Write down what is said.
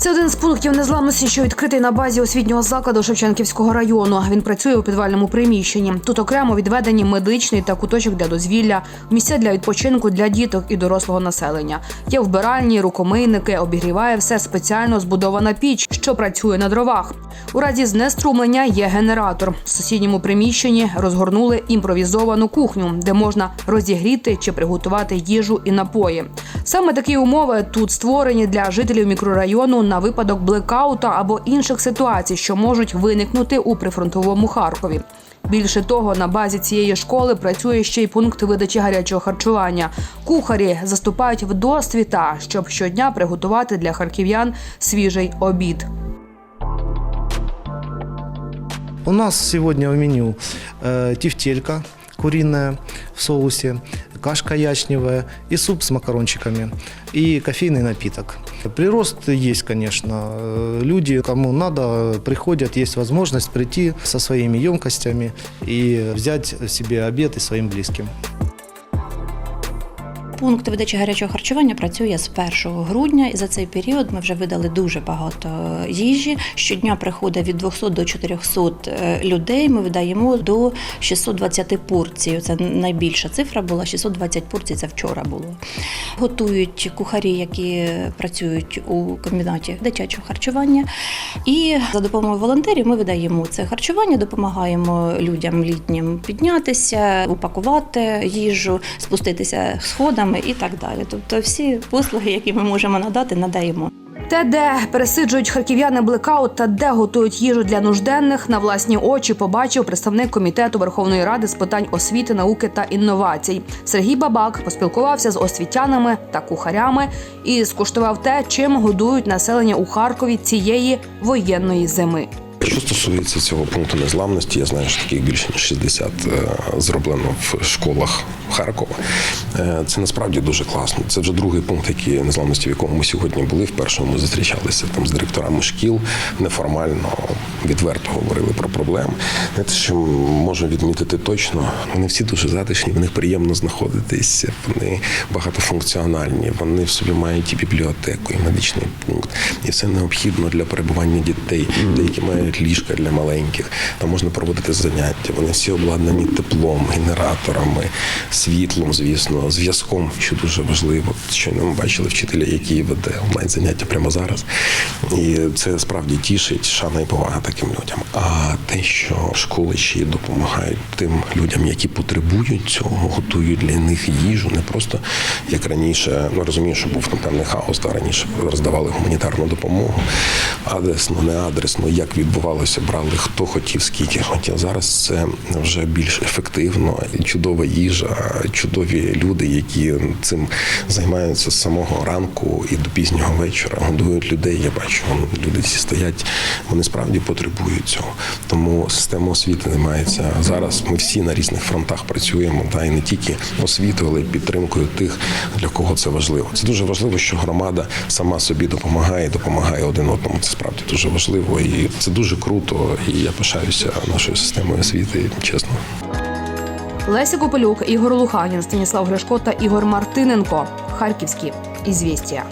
Це один з пунктів незламності, що відкритий на базі освітнього закладу Шевченківського району. Він працює у підвальному приміщенні. Тут окремо відведені медичний та куточок для дозвілля, місця для відпочинку для діток і дорослого населення. Є вбиральні, рукомийники, обігріває все спеціально збудована піч, що працює на дровах. У разі знеструмлення є генератор. В сусідньому приміщенні розгорнули імпровізовану кухню, де можна розігріти чи приготувати їжу і напої. Саме такі умови тут створені для жителів мікрорайону на випадок блекаута або інших ситуацій, що можуть виникнути у прифронтовому Харкові. Більше того, на базі цієї школи працює ще й пункт видачі гарячого харчування. Кухарі заступають в досвіта, щоб щодня приготувати для харків'ян свіжий обід. У нас сегодня в меню э, тефтелька куриная в соусе, кашка ячневая и суп с макарончиками и кофейный напиток. Прирост есть, конечно. Люди, кому надо, приходят, есть возможность прийти со своими емкостями и взять себе обед и своим близким. Пункт видачі гарячого харчування працює з 1 грудня, і за цей період ми вже видали дуже багато їжі. Щодня приходить від 200 до 400 е, людей. Ми видаємо до 620 порцій. Це найбільша цифра була. 620 порцій це вчора було. Готують кухарі, які працюють у комбінаті дитячого харчування. І за допомогою волонтерів ми видаємо це харчування, допомагаємо людям літнім піднятися, упакувати їжу, спуститися сходами і так далі. Тобто всі послуги, які ми можемо надати, надаємо. Те, де пересиджують харків'яни блекаут та де готують їжу для нужденних, на власні очі побачив представник комітету Верховної Ради з питань освіти, науки та інновацій. Сергій Бабак поспілкувався з освітянами та кухарями і скуштував те, чим годують населення у Харкові цієї воєнної зими. Що стосується цього пункту незламності, я знаю, що таких більше ніж 60 е, зроблено в школах Харкова. Е, Це насправді дуже класно. Це вже другий пункт, який незламності, в якому ми сьогодні були. В першому ми зустрічалися там з директорами шкіл, неформально, відверто говорили про проблеми. Знаєте, що можу відмітити точно, вони всі дуже затишні, в них приємно знаходитись, вони багатофункціональні, вони в собі мають і бібліотеку, і медичний пункт, і все необхідно для перебування дітей. Деякі мають ліжка для маленьких, там можна проводити заняття. Вони всі обладнані теплом, генераторами, світлом, звісно, зв'язком, що дуже важливо. Щойно ми бачили вчителя, який веде онлайн заняття прямо зараз. І це справді тішить шана і повага таким людям. А те, що школи ще й допомагають тим людям, які потребують цього, готують для них їжу, не просто як раніше, ну розумію, що був там певний хаос, та раніше роздавали гуманітарну допомогу, адресно, не адресно, як відбувалося, брали хто хотів, скільки хотів. Зараз це вже більш ефективно, чудова їжа, чудові люди, які цим займаються з самого ранку і до пізнього вечора, годують людей. Я бачу, люди всі стоять, вони справді потребують цього. Тому система освіти не мається зараз. Ми всі на різних фронтах працюємо, та і не тільки освітою, але й підтримкою тих, для кого це важливо. Це дуже важливо, що громада сама собі допомагає, допомагає один одному. Це справді дуже важливо, і це дуже круто. І я пишаюся нашою системою освіти, чесно. Леся Копелюк, Ігор Луханін, Станіслав Гришко та Ігор Мартиненко. Харківські ізвістія.